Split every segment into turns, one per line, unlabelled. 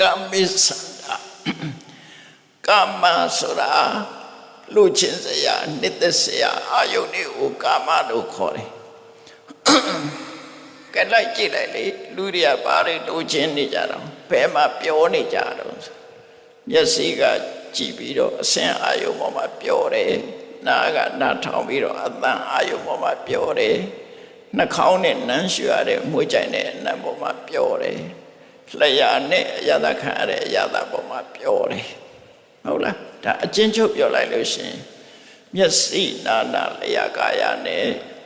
ကာမိစန္ဒကာမဆိုတာလူချင်းစရာနှစ်သက်စရာအာယုန်တွေကိုကာမလို့ခေါ်တယ်ကဲလိုက်ကြည့်လိုက်လေလူတွေကဘာတွေလူချင်းနေကြတော့ဘယ်မှာပြောနေကြတော့မျက်စိကကြည့်ပြီးတော့အစင်အာယုန်ပေါ်မှာပြောတယ်နားကနားထောင်ပြီးတော့အသံအာယုန်ပေါ်မှာပြောတယ်နှာခေါင်းနဲ့နမ်းရွှရတဲ့မွေးကြိုင်တဲ့နံပေါ်မှာပြောတယ် လျှာနဲ့အရသာခံရတဲ့အရသာပေါ်မှာပြောတယ်ဟုတ်လားဒါအချင်းချုပ်ပြောလိုက်လို့ရှိရင်မျက်စိနာနာလျှာကာယနဲ့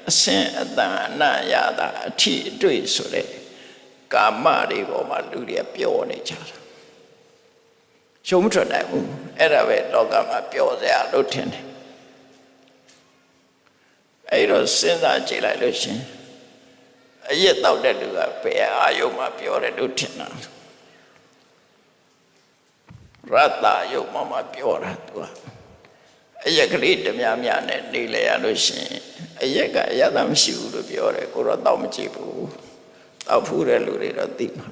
အစင်အတန်အနံ့ရတာအထီအတွေ့ဆိုတဲ့ကာမတွေပေါ်မှာလူတွေပြောနေကြတာရှုံးမထွက်နိုင်ဘူးအဲ့ဒါပဲလောကမှာပြောစရာလို့ထင်တယ်အဲ့တော့စဉ်းစားကြည့်လိုက်လို့ရှင် အရက်တောက်တဲ့လူကဘယ်အာယုံမှာပြောတယ်လို့ထင်တာရတ္တယုံမှာမပြောတာသူကအရက်ကလေးတမများနဲ့နေလေရလို့ရှင်အရက်ကအရသာမရှိဘူးလို့ပြောတယ်ကိုတော့တောက်မကြည့်ဘူးတောက်ဖူးတဲ့လူတွေတော့သိမှာ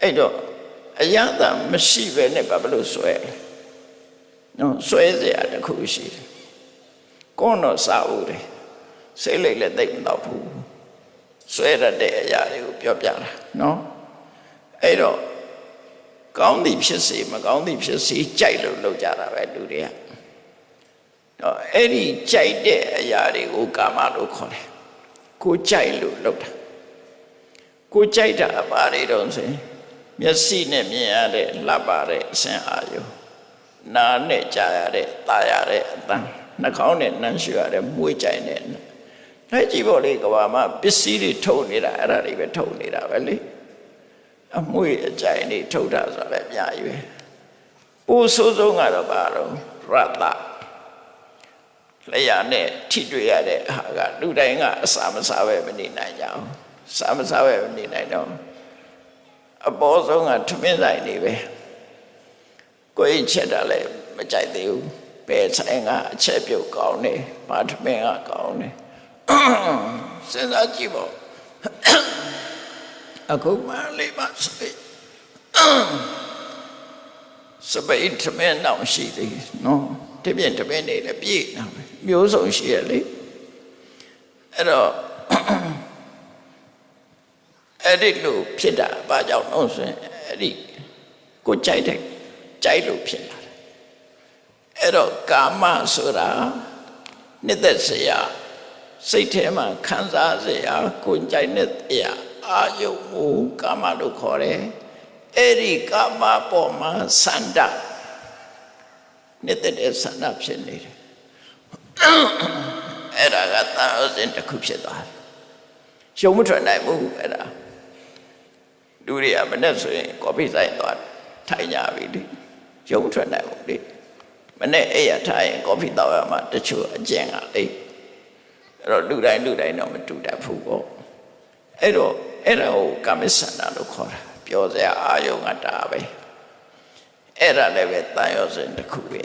အဲ့တော့အရသာမရှိပဲနဲ့ဘာလို့ဆွဲလဲနော်ဆွဲစရာတစ်ခုရှိတယ်ကိုတော့စာဦးတယ်စိတ်လိုက်လည်းသိမ့်မတော့ဘူး ဆွဲရတဲ့အရာတွေကိုပြောပြတာနော်အဲ့တော့ကောင်းသည်ဖြစ်စေမကောင်းသည်ဖြစ်စေကြိုက်လို့လုပ်ကြတာပဲလူတွေကတော့အဲ့ဒီကြိုက်တဲ့အရာတွေကိုကာမလို့ခေါ်တယ်ကိုကြိုက်လို့လုပ်တာကိုကြိုက်တာအပါတွေတော့ဆိုရင်မျက်စိနဲ့မြင်ရတဲ့လှပတဲ့အစင်အာယုနားနဲ့ကြားရတဲ့တာရတဲ့အတန်နှာခေါင်းနဲ့နမ်းရှူရတဲ့မွေးကြိုင်တဲ့ လက်ကြည့်ဖို့လေကဘာမှပစ္စည်းတွေထုတ်နေတာအဲ့ဒါတွေပဲထုတ်နေတာပဲလေအမွေအကြိုင်တွေထုတ်တာဆိုလည်းအများကြီးပဲပိုးဆိုးဆုံးကတော့ဘာတော့ရတ္တလျာနဲ့ထိတွေ့ရတဲ့ဟာကလူတိုင်းကအစာမစားပဲမနေနိုင်ကြအောင်စာမစားပဲမနေနိုင်တော့အပေါ်ဆုံးကထမင်းဆိုင်နေပဲကိုယ်ချက်တာလည်းမကြိုက်သေးဘူးပဲဆိုင်ကအချက်ပြုတ်ကောင်းတယ်ဘာထမင်းကကောင်းတယ် စဉ်းစားကြည့်ပေါ့အခုမှလေးပါစပိစပိထမင်းတော့ရှိသေးနော်တပြင်းတပြင်းနေလည်းပြည့်နေမျိုးစုံရှိရလေအဲ့တော့အဲ့ဒီလိုဖြစ်တာဘာကြောင့်လို့ဆိုရင်အဲ့ဒီကိုကြိုက်တဲ့ကြိုက်လို့ဖြစ်လာတယ်အဲ့တော့ကာမဆိုတာနှစ်သက်စရာ စိတ်ထဲမှာခံစားစရာကိုကြိုက်တဲ့အရာအာယုံမူကာမလို့ခေါ်တယ်အဲ့ဒီကာမပေါ်မှာစန္ဒနှစ်သက်တဲ့စန္ဒဖြစ်နေတယ်အဲ့ဒါကသာဥစဉ်တစ်ခုဖြစ်သွားတယ်ရှုံးမထွက်နိုင်ဘူးအဲ့ဒါလူတွေကမနဲ့ဆိုရင်ကော်ဖီဆိုင်သွားထိုင်ကြပြီလေရှုံးထွက်နိုင်ဘူးလေမနဲ့အဲ့ရထိုင်ရင်ကော်ဖီတောက်ရမှာတချို့အကျင့်ကလေ အဲ့တော့လူတိုင်းလူတိုင်းတော့မတူတတ်ဘူးပေါ့အဲ့တော့အဲ့ဒါကိုကာမစန္ဒလို့ခေါ်တာပြောစရာအာယုံကဒါပဲအဲ့ဒါလည်းပဲတန်ရောစင်တစ်ခုပဲ